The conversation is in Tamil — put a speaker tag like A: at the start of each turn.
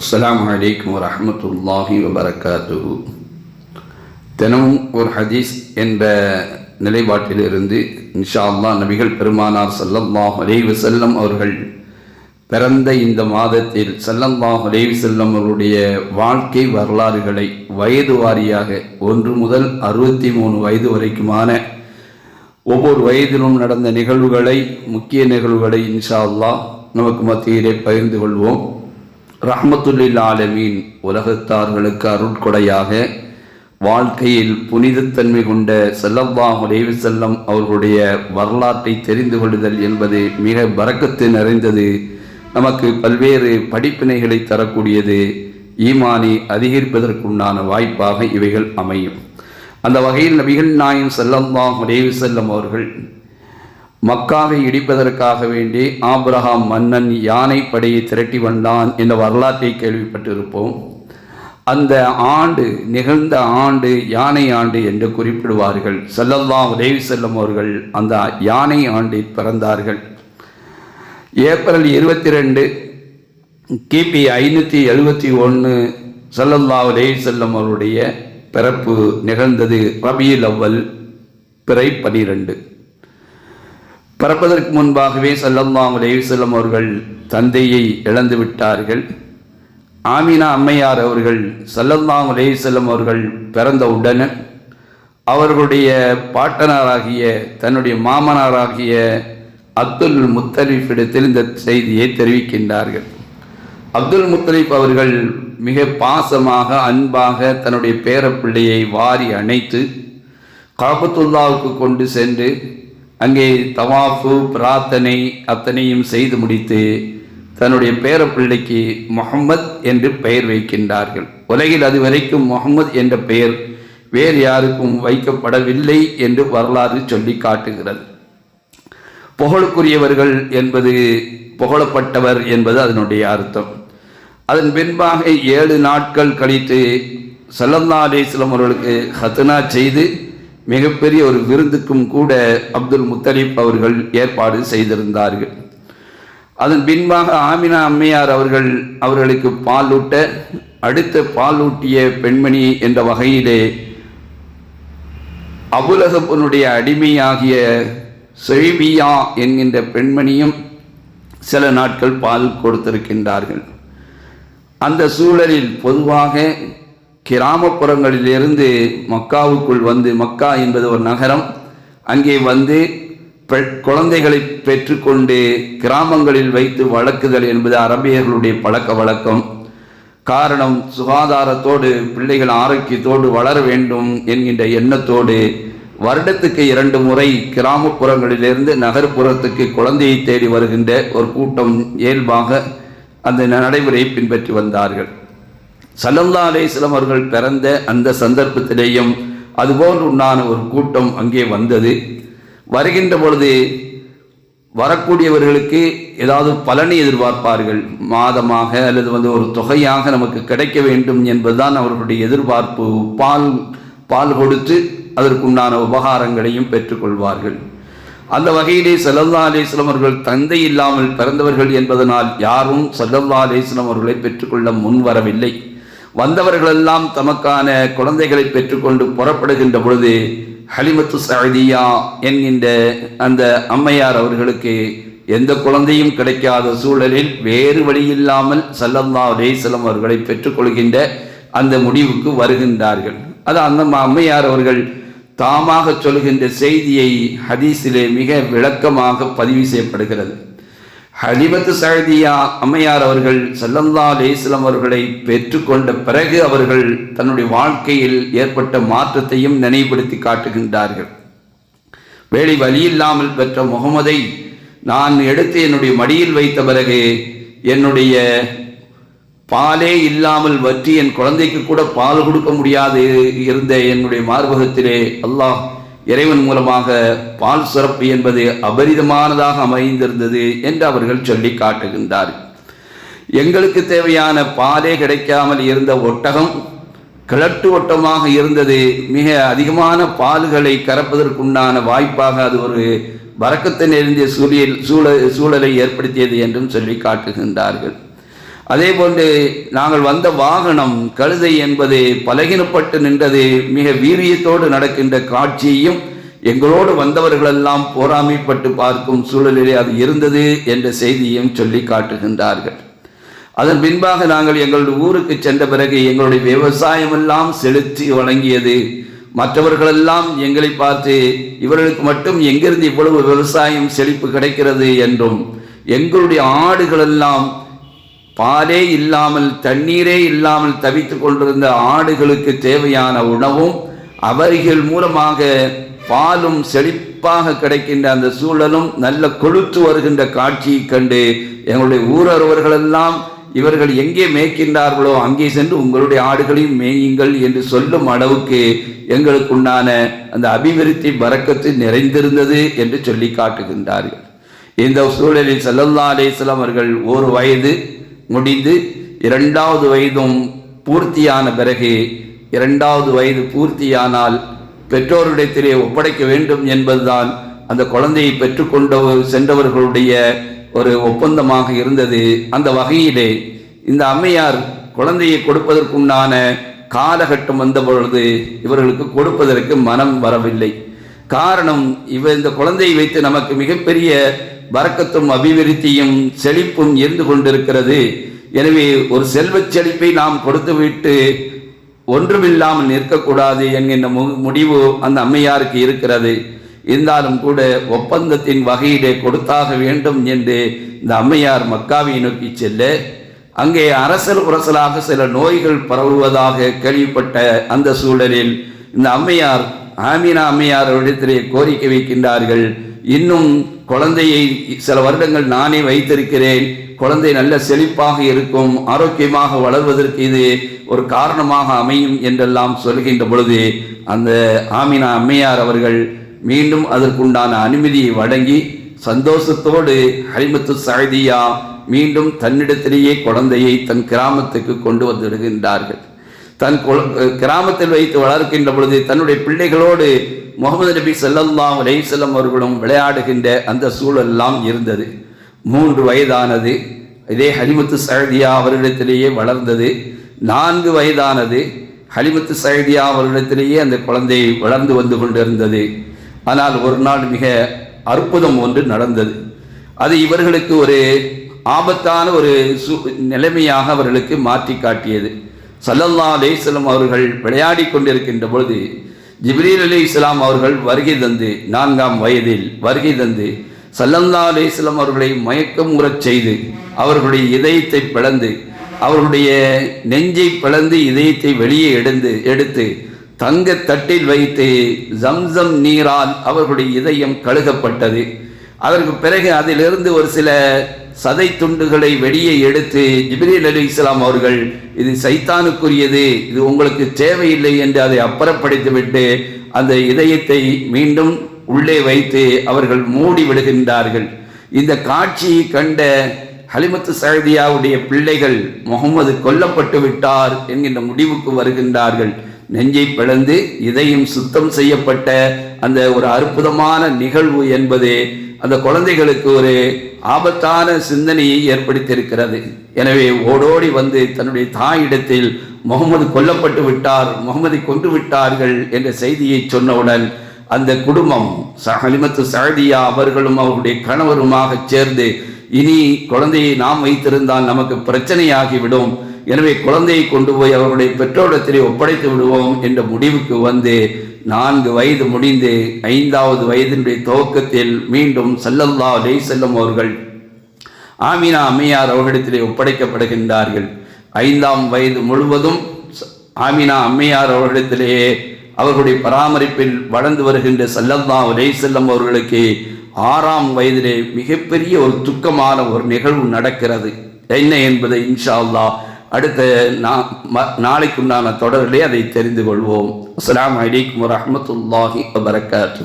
A: அஸ்லாம் வலைக்கம் வரமத்துல்லாஹி வபரகாத்து தினமும் ஒரு ஹதீஸ் என்ற நிலைப்பாட்டிலிருந்து இன்ஷா அல்லா நபிகள் பெருமானார் ஸல்லல்லாஹு அலைஹி செல்லம் அவர்கள் பிறந்த இந்த மாதத்தில் ஸல்லல்லாஹு அலைஹி செல்லம் அவருடைய வாழ்க்கை வரலாறுகளை வயது வாரியாக ஒன்று முதல் அறுபத்தி மூணு வயது வரைக்குமான ஒவ்வொரு வயதிலும் நடந்த நிகழ்வுகளை முக்கிய நிகழ்வுகளை இன்ஷா அல்லாஹ் நமக்கு மத்தியிலே பகிர்ந்து கொள்வோம். ரஹமத்துல்லில் ஆலமீன் உலகத்தார்களுக்கு அருட்கொடையாக வாழ்க்கையில் புனிதத்தன்மை கொண்ட செல்லவ்வா உடைவு செல்லம் அவர்களுடைய வரலாற்றை தெரிந்து கொள்ளுதல் என்பது மிக பறக்கத்து நிறைந்தது. நமக்கு பல்வேறு படிப்பினைகளை தரக்கூடியது. ஈமானை அதிகரிப்பதற்குண்டான வாய்ப்பாக இவைகள் அமையும். அந்த வகையில் நபிகள் நாயம் செல்லல்லாஹ் உடைவு செல்லம் அவர்கள் மக்காவை இடிப்பதற்காக வேண்டி ஆப்ரஹாம் மன்னன் யானை படையை திரட்டி வந்தான் என்ற வரலாற்றை கேள்விப்பட்டிருப்போம். அந்த ஆண்டு நிகழ்ந்த ஆண்டு யானை ஆண்டு என்று குறிப்பிடுவார்கள். செல்லல்லா உதவி செல்லும் அவர்கள் அந்த யானை ஆண்டில் பிறந்தார்கள். ஏப்ரல் இருபத்தி ரெண்டு கிபி ஐநூற்றி எழுபத்தி ஒன்று செல்லல்லா உதவி செல்லும் அவருடைய பிறப்பு நிகழ்ந்தது ரபியில் அவ்வல் பிறை பனிரெண்டு. பிறப்பதற்கு முன்பாகவே சல்லம்மாம் அலைவசல்லம் அவர்கள் தந்தையை இழந்து விட்டார்கள். ஆமினா அம்மையார் அவர்கள் சல்லம்மாம் அலைவசல்லம் அவர்கள் பிறந்த உடனே அவர்களுடைய பாட்டனாராகிய தன்னுடைய மாமனாராகிய அப்துல் முத்தலிஃபிடத்தில் இந்த செய்தியை தெரிவிக்கின்றார்கள். அப்துல் முத்தலீப் அவர்கள் மிக பாசமாக அன்பாக தன்னுடைய பேரப்பிள்ளையை வாரி அணைத்து காபத்துல்லாவுக்கு கொண்டு சென்று அங்கே தவாஃபு பிரார்த்தனை அத்தனையும் செய்து முடித்து தன்னுடைய பேரப்பிள்ளைக்கு முகம்மத் என்று பெயர் வைக்கின்றார்கள். உலகில் அது வரைக்கும் முகம்மது என்ற பெயர் வேறு யாருக்கும் வைக்கப்படவில்லை என்று வரலாறு சொல்லி காட்டுகிறது. புகழுக்குரியவர்கள் என்பது புகழப்பட்டவர் என்பது அதனுடைய அர்த்தம். அதன் பின்பாக ஏழு நாட்கள் கழித்து சல்லல்லா அலிஸ்லாம் அவர்களுக்கு ஹத்னா செய்து மிகப்பெரிய ஒரு விருந்துக்கும் கூட அப்துல் முத்தலீப் அவர்கள் ஏற்பாடு செய்திருந்தார்கள். அதன் பின்பாக ஆமினா அம்மையார் அவர்கள் அவர்களுக்கு பாலூட்ட அடுத்த பாலூட்டிய பெண்மணி என்ற வகையிலே அபுலகப்பனுடைய அடிமையாகிய செழிபியா என்கின்ற பெண்மணியும் சில நாட்கள் பால் கொடுத்திருக்கின்றார்கள். அந்த சூழலில் பொதுவாக கிராமப்புறங்களிலிருந்து மக்காவுக்குள் வந்து மக்கா என்பது ஒரு நகரம். அங்கே வந்து குழந்தைகளை பெற்றுக்கொண்டு கிராமங்களில் வைத்து வளர்க்குதல் என்பது அரபியர்களுடைய பழக்க வழக்கம். காரணம் சுகாதாரத்தோடு பிள்ளைகள் ஆரோக்கியத்தோடு வளர வேண்டும் என்கின்ற எண்ணத்தோடு வருடத்துக்கு இரண்டு முறை கிராமப்புறங்களிலிருந்து நகர்ப்புறத்துக்கு குழந்தையை தேடி வருகின்ற ஒரு கூட்டம் இயல்பாக அந்த நடைமுறையை பின்பற்றி வந்தார்கள். சல்லல்லா அலேஸ்லம் அவர்கள் பிறந்த அந்த சந்தர்ப்பத்திலேயும் அதுபோல் உண்டான ஒரு கூட்டம் அங்கே வந்தது. வருகின்ற பொழுது வரக்கூடியவர்களுக்கு ஏதாவது பலனை எதிர்பார்ப்பார்கள். மாதமாக அல்லது வந்து ஒரு தொகையாக நமக்கு கிடைக்க வேண்டும் என்பதுதான் அவர்களுடைய எதிர்பார்ப்பு. பால் பால் கொடுத்து அதற்குண்டான உபகாரங்களையும் பெற்றுக்கொள்வார்கள். அந்த வகையிலே சல்லல்லா அலிஸ்லாம் அவர்கள் தந்தை இல்லாமல் பிறந்தவர்கள் என்பதனால் யாரும் சல்லல்லா அலிஸ்லாம் அவர்களை பெற்றுக்கொள்ள முன் வரவில்லை வந்தவர்களெல்லாம் தமக்கான குழந்தைகளை பெற்றுக்கொண்டு புறப்படுகின்ற பொழுது ஹலிமத்து சகதியா என்கின்ற அந்த அம்மையார் அவர்களுக்கு எந்த குழந்தையும் கிடைக்காத சூழலில் வேறு வழியில்லாமல் சல்லல்லா அலேசலம் அவர்களை பெற்றுக்கொள்கின்ற அந்த முடிவுக்கு வருகின்றார்கள். அது அந்த அம்மையார் அவர்கள் தாமாக சொல்கின்ற செய்தியை ஹதீஸிலே மிக விளக்கமாக பதிவு செய்யப்படுகிறது. ஹலிமத்து சகதியா அம்மையார் அவர்கள் செல்லந்தா அலேஸ்லம் அவர்களை பெற்றுக்கொண்ட பிறகு அவர்கள் தன்னுடைய வாழ்க்கையில் ஏற்பட்ட மாற்றத்தையும் நினைவுபடுத்தி காட்டுகின்றார்கள். வேலை வழியில்லாமல் பெற்ற முகமதை நான் எடுத்து என்னுடைய மடியில் வைத்த பிறகு என்னுடைய பாலே இல்லாமல் வற்றி என் குழந்தைக்கு கூட பால் கொடுக்க முடியாது இருந்த என்னுடைய மார்பகத்திலே அல்லாஹ் இறைவன் மூலமாக பால் சிறப்பு என்பது அபரிதமானதாக அமைந்திருந்தது என்று அவர்கள் சொல்லி காட்டுகின்றார். எங்களுக்கு தேவையான பாலே கிடைக்காமல் இருந்த ஒட்டகம் கிழட்டு ஒட்டமாக இருந்தது. மிக அதிகமான பால்களை கறப்பதற்குண்டான வாய்ப்பாக அது ஒரு வரக்கத்தை நெறிந்த சூழல் சூழ சூழலை ஏற்படுத்தியது என்றும் சொல்லி காட்டுகின்றார்கள். அதே போன்று நாங்கள் வந்த வாகனம் கழுதை என்பது பலகினப்பட்டு நின்றது மிக வீரியத்தோடு நடக்கின்ற காட்சியையும் எங்களோடு வந்தவர்களெல்லாம் போராமைப்பட்டு பார்க்கும் சூழலிலே அது இருந்தது என்ற செய்தியையும் சொல்லி காட்டுகின்றார்கள். அதன் பின்பாக நாங்கள் எங்களுடைய ஊருக்கு சென்ற பிறகு எங்களுடைய விவசாயமெல்லாம் செலுத்தி வழங்கியது. மற்றவர்களெல்லாம் எங்களை பார்த்து இவர்களுக்கு மட்டும் எங்கிருந்து இவ்வளவு விவசாயம் செழிப்பு கிடைக்கிறது? என்றும் எங்களுடைய ஆடுகளெல்லாம் பாலே இல்லாமல் தண்ணீரே இல்லாமல் தவித்துக் கொண்டிருந்த ஆடுகளுக்கு தேவையான உணவும் அவர்கள் மூலமாக பாலும் செழிப்பாக கிடைக்கின்ற அந்த சூழலும் நல்ல கொழுத்து வருகின்ற காட்சியை கண்டு எங்களுடைய ஊரவர்களெல்லாம் இவர்கள் எங்கே மேய்க்கின்றார்களோ அங்கே சென்று உங்களுடைய ஆடுகளையும் மேயுங்கள் என்று சொல்லும் அளவுக்கு எங்களுக்குண்டான அந்த அபிவிருத்தி பறக்கத்து நிறைந்திருந்தது என்று சொல்லி காட்டுகின்றார்கள். இந்த சூழலில் செல்லல்லா அலேஸ்லாம் அவர்கள் ஒரு வயது முடிந்து இரண்டாவது வயதும் பூர்த்தியான பிறகு இரண்டாவது வயது பூர்த்தியானால் பெற்றோரிடத்திலே ஒப்படைக்க வேண்டும் என்பதுதான் அந்த குழந்தையை பெற்றுக்கொண்ட சென்றவர்களுடைய ஒரு ஒப்பந்தமாக இருந்தது. அந்த வகையிலே இந்த அம்மையார் குழந்தையை கொடுப்பதற்குண்டான காலகட்டம் வந்த பொழுது இவர்களுக்கு கொடுப்பதற்கு மனம் வரவில்லை. காரணம் இவ இந்த குழந்தையை வைத்து நமக்கு மிகப்பெரிய வரக்கத்தும் அபிவிருத்தியும் செழிப்பும் இருந்து கொண்டிருக்கிறது. எனவே ஒரு செல்வச் செழிப்பை நாம் கொடுத்துவிட்டு ஒன்றுமில்லாமல் நிற்கக்கூடாது என்கின்ற முடிவு அந்த அம்மையாருக்கு இருக்கிறது. இருந்தாலும் கூட ஒப்பந்தத்தின் வகையிலே கொடுத்தாக வேண்டும் என்று இந்த அம்மையார் மக்காவை நோக்கி செல்ல அங்கே அரசல் உரசலாக சில நோய்கள் பரவுவதாக கேள்விப்பட்ட அந்த சூழலில் இந்த அம்மையார் ஆமீனா அம்மையார் இடத்திலே கோரிக்கை வைக்கின்றார்கள். இன்னும் குழந்தையை சில வருடங்கள் நானே வைத்திருக்கிறேன். குழந்தை நல்ல செழிப்பாக இருக்கும். ஆரோக்கியமாக வளர்வதற்கு இது ஒரு காரணமாக அமையும் என்றெல்லாம் சொல்கின்ற பொழுது அந்த ஆமினா அம்மையார் அவர்கள் மீண்டும் அதற்குண்டான அனுமதியை வழங்கி சந்தோஷத்தோடு ஹரிமத்து சாயதியா மீண்டும் தன்னிடத்திலேயே குழந்தையை தன் கிராமத்துக்கு கொண்டு வந்துவிடுகின்றார்கள் தன் கிராமத்தில் வைத்து வளர்க்கின்ற பொழுது தன்னுடைய பிள்ளைகளோடு முகமது நபி சல்லல்லாம் அலைசல்லம் அவர்களும் விளையாடுகின்ற அந்த சூழலெல்லாம் இருந்தது. மூன்று வயதானது. இதே ஹலிமுத்து சஹதியா அவர்களிடத்திலேயே வளர்ந்தது. நான்கு வயதானது. ஹலிமுத்து சஹதியா அவர்களிடத்திலேயே அந்த குழந்தை வளர்ந்து வந்து கொண்டிருந்தது. ஆனால் ஒரு நாள் மிக அற்புதம் ஒன்று நடந்தது. அது இவர்களுக்கு ஒரு ஆபத்தான ஒரு சு நிலைமையாக அவர்களுக்கு மாற்றி காட்டியது. சல்லல்லா அலேசலம் அவர்கள் விளையாடி கொண்டிருக்கின்ற பொழுது ஜிப்ரீல் அலி இஸ்லாம் அவர்கள் வருகை தந்து நான்காம் வயதில் வருகை தந்து சல்லல்லா அலிஸ்லாம் அவர்களை மயக்கம் உறச் செய்து அவர்களுடைய இதயத்தை பிளந்து அவர்களுடைய நெஞ்சை பிளந்து இதயத்தை வெளியே எடுந்து எடுத்து தங்க தட்டில் வைத்து ஜம்சம் நீரால் அவர்களுடைய இதயம் கழுகப்பட்டது. அதற்கு பிறகு அதிலிருந்து ஒரு சில சதை துண்டுகளை வெளியே எடுத்து ஜிபிரில் அலி இஸ்லாம் அவர்கள் இது சைத்தானுக்குரியது இது உங்களுக்கு தேவையில்லை என்று அதை அப்புறப்படுத்திவிட்டு அந்த இதயத்தை மீண்டும் உள்ளே வைத்து அவர்கள் மூடி விடுகின்றார்கள். இந்த காட்சியை கண்ட ஹலிமத்து சகதியாவுடைய பிள்ளைகள் முகமது கொல்லப்பட்டு விட்டார் என்கின்ற முடிவுக்கு வருகின்றார்கள். நெஞ்சை பிளந்து இதயம் சுத்தம் செய்யப்பட்ட அந்த ஒரு அற்புதமான நிகழ்வு என்பது அந்த குழந்தைகளுக்கு ஒரு ஆபத்தான சிந்தனையை ஏற்படுத்தியிருக்கிறது. எனவே ஓடோடி வந்து தன்னுடைய தாயிடத்தில் முகமது கொல்லப்பட்டு விட்டார் முகமதை கொண்டு விட்டார்கள் என்ற செய்தியை சொன்னவுடன் அந்த குடும்பம் ஹலிமத்து சகதியா அவர்களும் அவருடைய கணவருமாக சேர்ந்து இனி குழந்தையை நாம் வைத்திருந்தால் நமக்கு பிரச்சனையாகிவிடும். எனவே குழந்தையை கொண்டு போய் அவருடைய பெற்றோரிடத்திலே ஒப்படைத்து விடுவோம் என்ற முடிவுக்கு வந்து நான்கு வயது முடிந்து ஐந்தாவது வயதினுடைய துவக்கத்தில் மீண்டும் சல்லல்லா அலே செல்லும் அவர்கள் ஆமினா அம்மையார் அவர்களிடத்திலே ஒப்படைக்கப்படுகின்றார்கள். ஐந்தாம் வயது முழுவதும் ஆமினா அம்மையார் அவர்களிடத்திலேயே அவர்களுடைய பராமரிப்பில் வளர்ந்து வருகின்ற சல்லல்லா அலே செல்லம் அவர்களுக்கு ஆறாம் வயதிலே மிகப்பெரிய ஒரு துக்கமான ஒரு நிகழ்வு நடக்கிறது. என்ன என்பதை இன்ஷா அல்லா அடுத்த நாளைக்குண்டான தொடரிலே அதை தெரிந்து கொள்வோம். அஸ்லாம் வலைக்கம் வரமத்துல்லாஹி வபரகாத்து